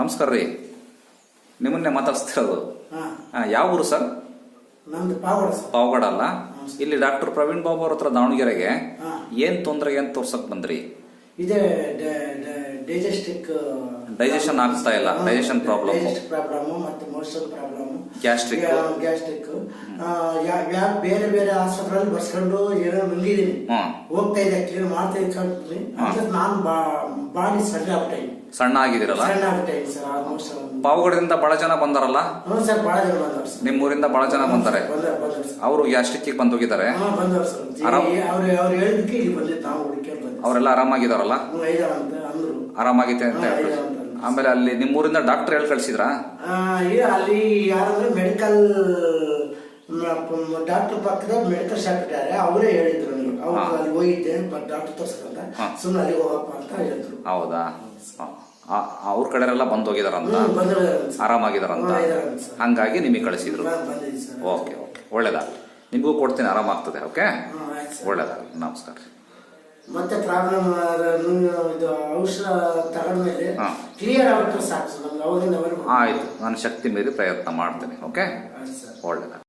ನಮಸ್ಕಾರ ರೀ. ನಿಮ್ಮನ್ನೇ ಮಾತಾಡ್ಸ್ತಿರೋದು. ಯಾವ ಊರು ಸರ್? ಸರ್. ಪಾವಗಡ ಅಲ್ಲ? ಇಲ್ಲಿ ಡಾಕ್ಟರ್ ಪ್ರವೀಣ್ ಬಾಬು ಅವ್ರ ಹತ್ರ ದಾವಣಗೆರೆಗೆ. ಏನ್ ತೊಂದರೆ ಏನ್ ತೋರ್ಸಕ್ ಬಂದ್ರಿ? ಇದೇ ಡೈಜೆಸ್ಟಿಕ್ ಡೈಜೆಷನ್ ಆಗ್ತಾ ಇಲ್ಲ, digestion problem gastric motion problem. Gastric. Gastric. ಬೇರೆ ಬೇರೆ ಆಸ್ಪತ್ರೆಯಲ್ಲಿ ಬರ್ಸ್ಕೊಂಡು ಏನೋ ನುಂಗಿದೀನಿ. ಹೋಗ್ತಾ ಇದೆ ಕ್ಲೀನ್ ಮಾಡ್ತಾ ಇದ್ರಿ ನಾನು ಬಾಡಿ ಸಣ್ಣ ಆಗ್ಬಿಟ್ಟೆ. ಸಣ್ಣ ಆಗಿದಿರಲ್ಲ ಸಣ್ಣ ಸರ್ ಆಲ್ಮೋಸ್ಟ್ ಪಾವಗಡದಿಂದ ಬಹಳ ಜನ ಬಂದಾರಲ್ಲ? ನಿಮ್ಮೂರಿಂದ ಸರ್ ಭಾಳ ಜನ ಬಂದವ್ರು ಸರ್. ನಿಮ್ಮ ಊರಿಂದ ಬಹಳ ಜನ ಬಂದಾರೆ. ಬಂದವ್ರು ಬಂದವ್ರು ಸರ್. ಅವರು ಗ್ಯಾಸ್ಟ್ರಿಕ್ ಬಂದು ಹೋಗಿದ್ದಾರೆ. ಬಂದವ್ರು ಸರ್. ಆರಾಮ್? ಅವ್ರು ಅವ್ರು ಹೇಳಿದ್ದಕ್ಕೆ ಇಲ್ಲಿ ಬಂದಿದ್ದು ಅವರೆಲ್ಲ ಆರಾಮಾಗಿದಾರಲ್ಲ ಹ್ಞೂ ಐದಾರ ಅಂತ ಅಂದ್ರು. ಆರಾಮಾಗೈತೆ ಅಂತ ಹಾ, ಹೇಳ್ಬಿಟ್ಟು. ಇದೆ ಅಂತ. ಆಮೇಲೆ ಅಲ್ಲಿ ನಿಮ್ಮೂರಿಂದ ಡಾಕ್ಟರ್ ಹೇಳಿ ಕಳ್ಸಿದ್ರ? ಆ, ಅಲ್ಲಿ ಯಾರಂದ್ರೆ ಮೆಡಿಕಲ್ ಡಾಕ್ಟರ್ ಪಕ್ಕದ ಮೆಡಿಕಲ್ ಶಾಪ್ ಇದ್ದಾರೆ ಅವರೇ ಹೇಳಿದ್ರು ಅವ್ರು. ಅಲ್ಲಿ ಹೋಗಿದ್ದೆ ಡಾಕ್ಟರ್ ತೋರ್ಸ್ಕೊಂತ ಸುಮ್ಮನೆ ಅಲ್ಲಿ ಹೋಗಪ್ಪ ಅಂತ ಹೇಳಿದ್ರು. ಹೌದಾ? ಅವ್ರ ಕಡೆರೆಲ್ಲ ಬಂದ್ ಹೋಗಿದಾರಂತ. ಆರಾಮಾಗಿದಾರಂತ. ಹಂಗಾಗಿ ನಿಮಗೆ ಕಳಿಸಿದ್ರು. Okay okay. ಒಳ್ಳೇದಾಗಲಿ ನಿಮಗೂ ಕೊಡ್ತೀನಿ ಆರಾಮಾಗ್ತದೆ ಓಕೆ. ಒಳ್ಳೇದಾಗಲಿ ನಮಸ್ಕಾರ. ಮತ್ತೆ ಪ್ರಾಬ್ಲಮ್ ಇದು ಔಷಧ ತಗೊಂಡ್ಮೇಲೆ. ಕ್ಲಿಯರ್ ಆಗುತ್ತೆ ಸಾಕು ಆಯ್ತು. ನಾನು ಶಕ್ತಿ ಮೀರಿ ಪ್ರಯತ್ನ ಮಾಡ್ತೇನೆ ಓಕೆ? ಒಳ್ಳೇದಾಗಲಿ